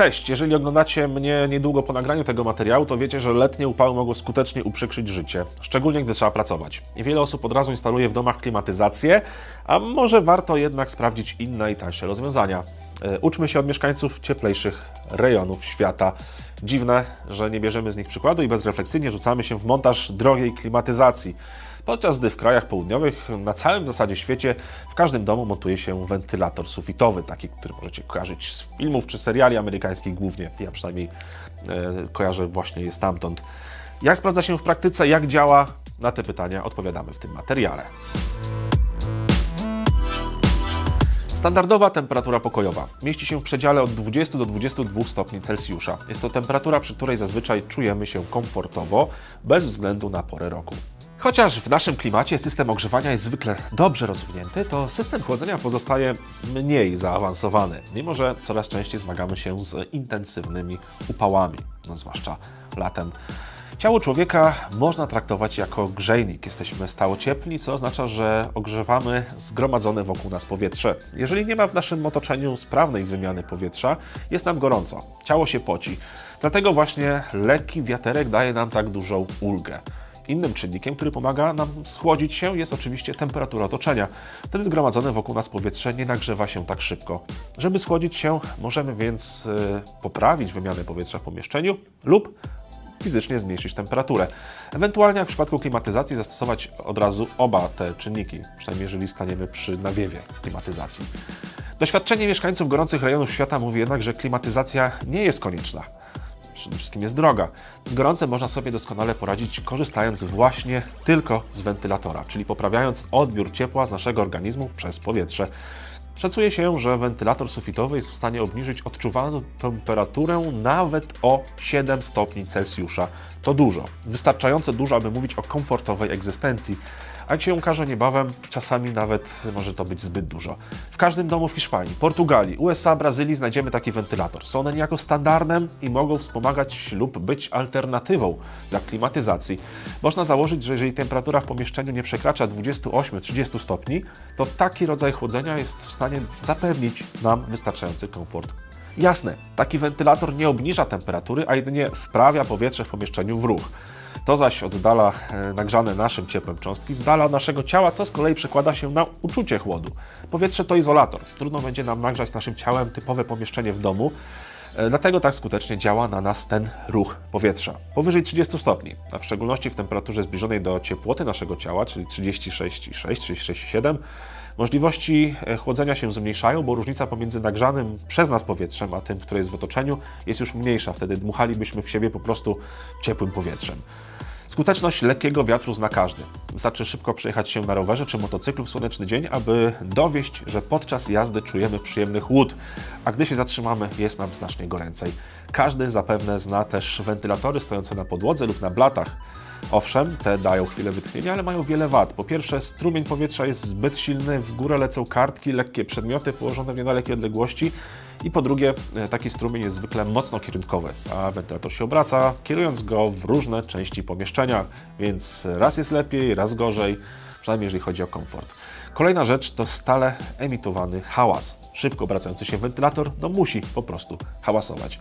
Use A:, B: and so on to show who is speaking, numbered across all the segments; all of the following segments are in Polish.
A: Cześć, jeżeli oglądacie mnie niedługo po nagraniu tego materiału, to wiecie, że letnie upały mogą skutecznie uprzykrzyć życie, szczególnie gdy trzeba pracować. Wiele osób od razu instaluje w domach klimatyzację, a może warto jednak sprawdzić inne i tańsze rozwiązania. E, Uczmy się od mieszkańców cieplejszych rejonów świata. Dziwne, że nie bierzemy z nich przykładu i bezrefleksyjnie rzucamy się w montaż drogiej klimatyzacji. Podczas gdy w krajach południowych, na całym zasadzie świecie, w każdym domu montuje się wentylator sufitowy, taki, który możecie kojarzyć z filmów czy seriali amerykańskich głównie. Ja przynajmniej e, kojarzę właśnie je stamtąd. Jak sprawdza się w praktyce, jak działa? Na te pytania odpowiadamy w tym materiale. Standardowa temperatura pokojowa mieści się w przedziale od 20 do 22 stopni Celsjusza. Jest to temperatura, przy której zazwyczaj czujemy się komfortowo, bez względu na porę roku. Chociaż w naszym klimacie system ogrzewania jest zwykle dobrze rozwinięty, to system chłodzenia pozostaje mniej zaawansowany, mimo że coraz częściej zmagamy się z intensywnymi upałami, no zwłaszcza latem. Ciało człowieka można traktować jako grzejnik. Jesteśmy stało ciepli, co oznacza, że ogrzewamy zgromadzone wokół nas powietrze. Jeżeli nie ma w naszym otoczeniu sprawnej wymiany powietrza, jest nam gorąco, ciało się poci. Dlatego właśnie lekki wiaterek daje nam tak dużą ulgę. Innym czynnikiem, który pomaga nam schłodzić się, jest oczywiście temperatura otoczenia. Wtedy zgromadzone wokół nas powietrze nie nagrzewa się tak szybko. Żeby schłodzić się, możemy więc y, poprawić wymianę powietrza w pomieszczeniu lub fizycznie zmniejszyć temperaturę. Ewentualnie jak w przypadku klimatyzacji zastosować od razu oba te czynniki, przynajmniej jeżeli staniemy przy nawiewie klimatyzacji. Doświadczenie mieszkańców gorących rejonów świata mówi jednak, że klimatyzacja nie jest konieczna. Przede wszystkim jest droga. Z gorącem można sobie doskonale poradzić korzystając właśnie tylko z wentylatora, czyli poprawiając odbiór ciepła z naszego organizmu przez powietrze. Szacuje się, że wentylator sufitowy jest w stanie obniżyć odczuwalną temperaturę nawet o 7 stopni Celsjusza. To dużo, wystarczająco dużo, aby mówić o komfortowej egzystencji. A jak się okaże niebawem, czasami nawet może to być zbyt dużo. W każdym domu w Hiszpanii, Portugalii, USA, Brazylii znajdziemy taki wentylator. Są one niejako standardem i mogą wspomagać lub być alternatywą dla klimatyzacji. Można założyć, że jeżeli temperatura w pomieszczeniu nie przekracza 28-30 stopni, to taki rodzaj chłodzenia jest w stanie zapewnić nam wystarczający komfort Jasne, taki wentylator nie obniża temperatury, a jedynie wprawia powietrze w pomieszczeniu w ruch. To zaś oddala e, nagrzane naszym ciepłem cząstki z dala naszego ciała, co z kolei przekłada się na uczucie chłodu. Powietrze to izolator. Trudno będzie nam nagrzać naszym ciałem typowe pomieszczenie w domu, e, dlatego tak skutecznie działa na nas ten ruch powietrza. Powyżej 30 stopni, a w szczególności w temperaturze zbliżonej do ciepłoty naszego ciała, czyli 36,6, 36,7, Możliwości e, chłodzenia się zmniejszają, bo różnica pomiędzy nagrzanym przez nas powietrzem, a tym, które jest w otoczeniu, jest już mniejsza. Wtedy dmuchalibyśmy w siebie po prostu ciepłym powietrzem. Skuteczność lekkiego wiatru zna każdy. Wystarczy szybko przejechać się na rowerze czy motocyklu w słoneczny dzień, aby dowieść, że podczas jazdy czujemy przyjemny chłód, a gdy się zatrzymamy, jest nam znacznie goręcej. Każdy zapewne zna też wentylatory stojące na podłodze lub na blatach. Owszem, te dają chwilę wytchnienia, ale mają wiele wad. Po pierwsze, strumień powietrza jest zbyt silny, w górę lecą kartki, lekkie przedmioty położone w niedalekiej odległości. I po drugie, e, taki strumień jest zwykle mocno kierunkowy, a wentylator się obraca, kierując go w różne części pomieszczenia, więc raz jest lepiej, raz gorzej, przynajmniej jeżeli chodzi o komfort. Kolejna rzecz to stale emitowany hałas. Szybko obracający się wentylator no musi po prostu hałasować.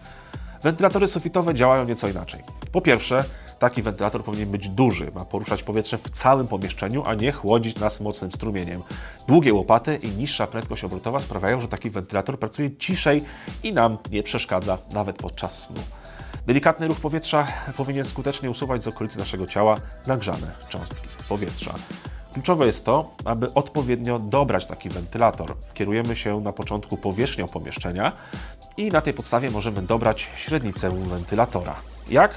A: Wentylatory sufitowe działają nieco inaczej. Po pierwsze, taki wentylator powinien być duży, ma poruszać powietrze w całym pomieszczeniu, a nie chłodzić nas mocnym strumieniem. Długie łopaty i niższa prędkość obrotowa sprawiają, że taki wentylator pracuje ciszej i nam nie przeszkadza nawet podczas snu. Delikatny ruch powietrza powinien skutecznie usuwać z okolicy naszego ciała nagrzane cząstki powietrza. Kluczowe jest to, aby odpowiednio dobrać taki wentylator. Kierujemy się na początku powierzchnią pomieszczenia i na tej podstawie możemy dobrać średnicę wentylatora. Jak?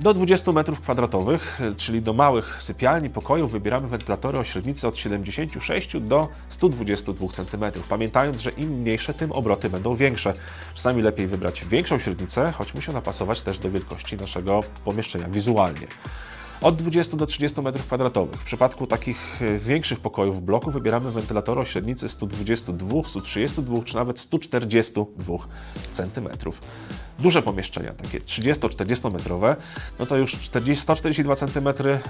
A: Do 20 m2, czyli do małych sypialni, pokojów, wybieramy wentylatory o średnicy od 76 do 122 cm. Pamiętając, że im mniejsze, tym obroty będą większe. Czasami lepiej wybrać większą średnicę, choć musi ona pasować też do wielkości naszego pomieszczenia wizualnie. Od 20 do 30 m2. W przypadku takich e, większych pokojów w bloku wybieramy wentylatory o średnicy 122, 132 czy nawet 142 cm. Duże pomieszczenia, takie 30-40 metrowe, no to już 40, 142 cm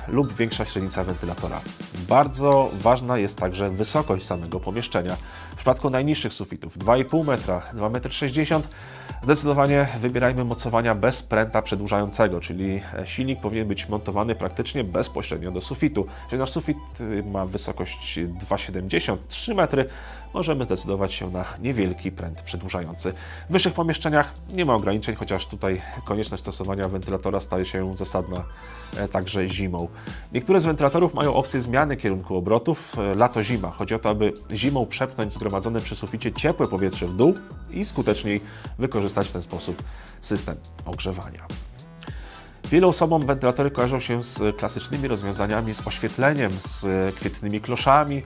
A: lub większa średnica wentylatora. Bardzo ważna jest także wysokość samego pomieszczenia. W przypadku najniższych sufitów 2,5 metra, 2,60 m, zdecydowanie wybierajmy mocowania bez pręta przedłużającego, czyli e, silnik powinien być montowany praktycznie bezpośrednio do sufitu. Jeżeli nasz sufit y, ma wysokość 2,70 3 metry, możemy zdecydować się na niewielki pręt przedłużający. W wyższych pomieszczeniach nie ma ograniczeń, chociaż tutaj konieczność stosowania wentylatora staje się zasadna e, także zimą. Niektóre z wentylatorów mają opcję zmiany kierunku obrotów e, lato-zima. Chodzi o to, aby zimą przepchnąć zgromadzone przy suficie ciepłe powietrze w dół i skuteczniej wykorzystać w ten sposób system ogrzewania. Wielu osobom wentylatory kojarzą się z klasycznymi rozwiązaniami, z oświetleniem, z kwietnymi kloszami,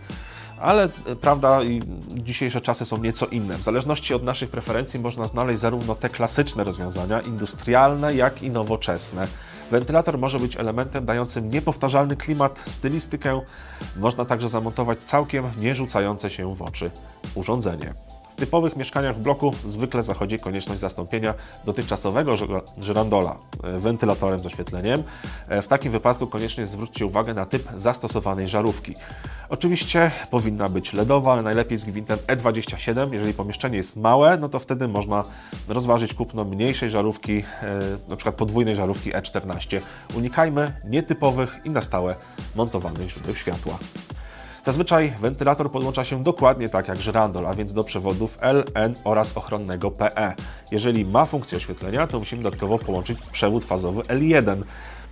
A: ale e, prawda, dzisiejsze czasy są nieco inne. W zależności od naszych preferencji można znaleźć zarówno te klasyczne rozwiązania, industrialne, jak i nowoczesne. Wentylator może być elementem dającym niepowtarzalny klimat, stylistykę. Można także zamontować całkiem nie rzucające się w oczy urządzenie. W typowych mieszkaniach w bloku zwykle zachodzi konieczność zastąpienia dotychczasowego żerandola e, wentylatorem z oświetleniem. E, W takim wypadku koniecznie zwróćcie uwagę na typ zastosowanej żarówki. Oczywiście powinna być LEDowa, ale najlepiej z gwintem E27. Jeżeli pomieszczenie jest małe, no to wtedy można rozważyć kupno mniejszej żarówki, e, na przykład podwójnej żarówki E14. Unikajmy nietypowych i na stałe montowanych źródeł światła. Zazwyczaj wentylator podłącza się dokładnie tak jak żyrandol, a więc do przewodów L, N oraz ochronnego PE. Jeżeli ma funkcję oświetlenia, to musimy dodatkowo połączyć przewód fazowy L1.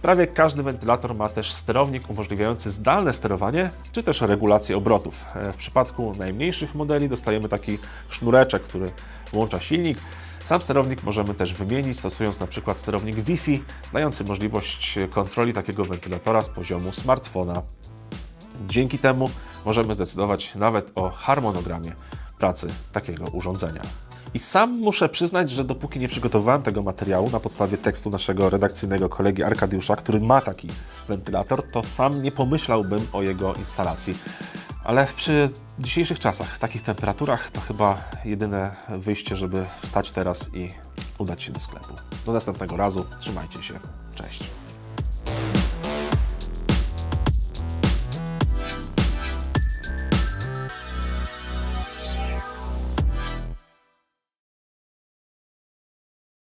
A: Prawie każdy wentylator ma też sterownik umożliwiający zdalne sterowanie, czy też regulację obrotów. E, W przypadku najmniejszych modeli dostajemy taki sznureczek, który włącza silnik. Sam sterownik możemy też wymienić, stosując na przykład sterownik Wi-Fi, dający możliwość kontroli takiego wentylatora z poziomu smartfona. Dzięki temu możemy zdecydować nawet o harmonogramie pracy takiego urządzenia. I sam muszę przyznać, że dopóki nie przygotowałem tego materiału na podstawie tekstu naszego redakcyjnego kolegi Arkadiusza, który ma taki wentylator, to sam nie pomyślałbym o jego instalacji. Ale przy dzisiejszych czasach, w takich temperaturach, to chyba jedyne wyjście, żeby wstać teraz i udać się do sklepu. Do następnego razu, trzymajcie się, cześć.